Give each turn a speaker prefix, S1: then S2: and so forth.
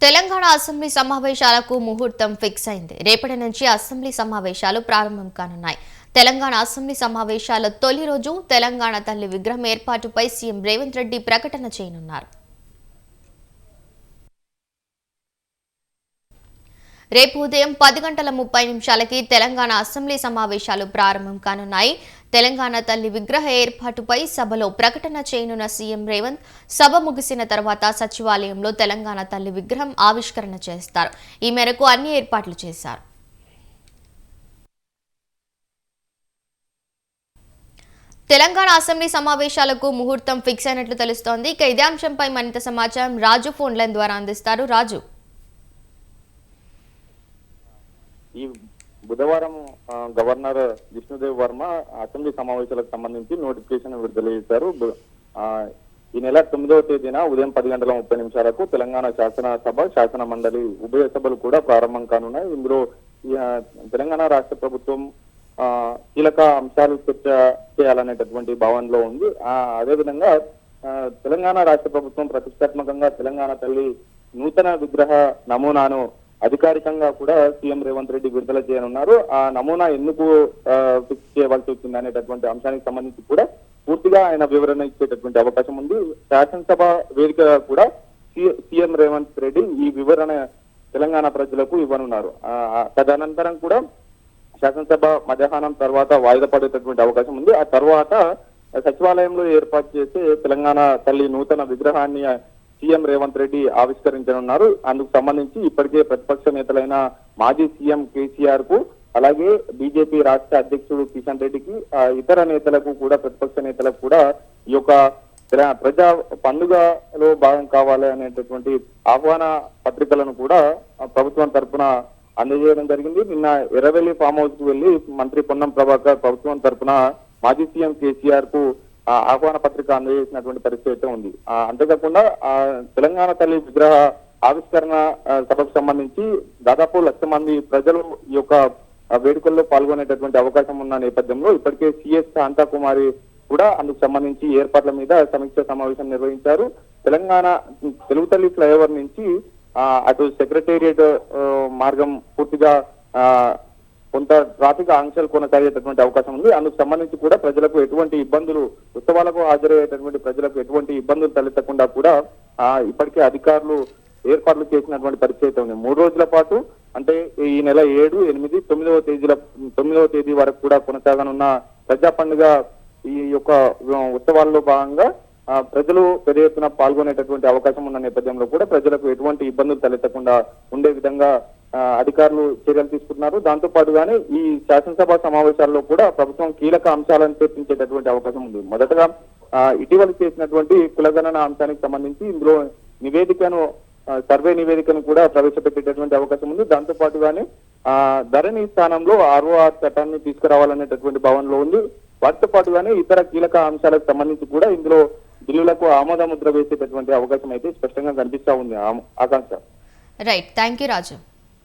S1: Telangana assembly సమావేశాలకు ముహూర్తం fix అయింది. రేపటి నుంచి అసెంబ్లీ సమావేశాలు ప్రారంభం కానున్నాయి. తెలంగాణ అసెంబ్లీ సమావేశాల తొలి రోజు తెలంగాణ తల్లి విగ్రహం ఏర్పాటుపై సీఎం రేవంత్ రెడ్డి ప్రకటన చేయనున్నారు. రేపు ఉదయం పది గంటల ముప్పై నిమిషాలకి తెలంగాణ అసెంబ్లీ సమావేశాలు ప్రారంభం కానున్నాయి. తెలంగాణ తల్లి విగ్రహ ఏర్పాటుపై సభలో ప్రకటన చేయనున్న సీఎం రేవంత్ సభ ముగిసిన తర్వాత సచివాలయంలో తెలంగాణ తల్లి విగ్రహం ఆవిష్కరణ చేస్తారు. ఈ మేరకు అన్ని ఏర్పాట్లు చేశారు. తెలంగాణ అసెంబ్లీ సమావేశాలకు ముహూర్తం ఫిక్స్ అయినట్లు తెలుస్తోంది. ఇక ఇదే అంశంపై మరింత సమాచారం రాజు ఫోన్ లైన్ ద్వారా అందిస్తారు. రాజు.
S2: బుధవారం గవర్నర్ విష్ణుదేవ్ వర్మ అసెంబ్లీ సమావేశాలకు సంబంధించి నోటిఫికేషన్ విడుదల చేశారు. ఈ నెల తొమ్మిదవ తేదీన ఉదయం పది గంటల ముప్పై నిమిషాలకు తెలంగాణ శాసనసభ శాసన మండలి ఉభయ సభలు కూడా ప్రారంభం కానున్నాయి. ఇందులో ఈ, తెలంగాణ రాష్ట్ర ప్రభుత్వం ఆ, కీలక అంశాలు చర్చ చేయాలనేటటువంటి భావనలో ఉంది. ఆ, అదేవిధంగా ఆ, తెలంగాణ రాష్ట్ర ప్రభుత్వం ప్రతిష్టాత్మకంగా తెలంగాణ తల్లి నూతన విగ్రహ నమూనాను అధికారికంగా కూడా సీఎం రేవంత్ రెడ్డి విడుదల చేయనున్నారు. ఆ నమూనా ఎందుకు ఫిక్స్ చేయవలసి వచ్చింది అనేటటువంటి అంశానికి సంబంధించి కూడా పూర్తిగా ఆయన వివరణ ఇచ్చేటటువంటి అవకాశం ఉంది. శాసనసభ వేదిక కూడా సి- సీఎం రేవంత్ రెడ్డి ఈ వివరణ తెలంగాణ ప్రజలకు ఇవ్వనున్నారు. ఆ, తదనంతరం కూడా శాసనసభ మధ్యాహ్నం తర్వాత వాయిదా పడేటటువంటి అవకాశం ఉంది. ఆ తర్వాత సచివాలయంలో ఏర్పాటు చేసే తెలంగాణ తల్లి నూతన విగ్రహాన్ని సీఎం రేవంత్ రెడ్డి ఆవిష్కరించనున్నారు. అందుకు సంబంధించి ఇప్పటికే ప్రతిపక్ష నేతలైన మాజీ సీఎం కేసీఆర్కు అలాగే బీజేపీ రాష్ట్ర అధ్యక్షుడు కిషన్ రెడ్డికి ఇతర నేతలకు కూడా ప్రతిపక్ష నేతలకు కూడా ఈ యొక్క ప్రజా పండుగలో భాగం కావాలి అనేటటువంటి ఆహ్వాన పత్రికలను కూడా ప్రభుత్వం తరపున అందజేయడం జరిగింది. నిన్న ఎర్రవెల్లి ఫామ్ హౌస్కు వెళ్ళి మంత్రి పొన్నం ప్రభాకర్ ప్రభుత్వం తరపున మాజీ సీఎం కేసీఆర్కు ఆహ్వాన పత్రిక అందజేసినటువంటి పరిస్థితి అయితే ఉంది. అంతేకాకుండా తెలంగాణ తల్లి విగ్రహ ఆవిష్కరణ సభకు సంబంధించి దాదాపు లక్ష మంది ప్రజలు ఈ యొక్క వేడుకల్లో పాల్గొనేటటువంటి అవకాశం ఉన్న నేపథ్యంలో ఇప్పటికే సిఎస్ శాంతాకుమారి కూడా అందుకు సంబంధించి ఏర్పాట్ల మీద సమీక్ష సమావేశం నిర్వహించారు. తెలంగాణ తెలుగు తల్లి ఫ్లైఓవర్ నుంచి అటు సెక్రటేరియట్ మార్గం పూర్తిగా ఆ, కొంత ట్రాఫిక్ ఆంక్షలు కొనసాగేటటువంటి అవకాశం ఉంది. అందుకు సంబంధించి కూడా ప్రజలకు ఎటువంటి ఇబ్బందులు ఉత్సవాలకు హాజరయ్యేటటువంటి ప్రజలకు ఎటువంటి ఇబ్బందులు తలెత్తకుండా కూడా ఆ, ఇప్పటికే అధికారులు ఏర్పాట్లు చేసినటువంటి పరిస్థితి ఉంది. మూడు రోజుల పాటు అంటే ఈ నెల ఏడు ఎనిమిది తొమ్మిదవ తేదీల తొమ్మిదవ తేదీ వరకు కూడా కొనసాగనున్న ప్రజా పండుగ ఈ యొక్క ఉత్సవాల్లో భాగంగా ప్రజలు పెద్ద ఎత్తున పాల్గొనేటటువంటి అవకాశం ఉన్న నేపథ్యంలో కూడా ప్రజలకు ఎటువంటి ఇబ్బందులు తలెత్తకుండా ఉండే విధంగా అధికారులు చర్యలు తీసుకుంటున్నారు. దాంతో పాటుగానే ఈ శాసనసభ సమావేశాల్లో కూడా ప్రభుత్వం కీలక అంశాలను చర్చించేటటువంటి అవకాశం ఉంది. మొదటగా ఇటీవల చేసినటువంటి కులగణన అంశానికి సంబంధించి ఇందులో నివేదికను సర్వే నివేదికను కూడా ప్రవేశపెట్టేటటువంటి అవకాశం ఉంది. దాంతో పాటుగానే ఆ, ధరణి స్థానంలో ఆర్ఓఆర్ చట్టాన్ని తీసుకురావాలనేటటువంటి భావనలో ఉంది. వాటితో పాటుగానే ఇతర కీలక అంశాలకు సంబంధించి కూడా ఇందులో బిల్లులకు ఆమోద ముద్ర వేసేటటువంటి అవకాశం అయితే స్పష్టంగా కనిపిస్తా ఉంది ఆ- ఆకాంక్ష.
S1: Right thank you Raju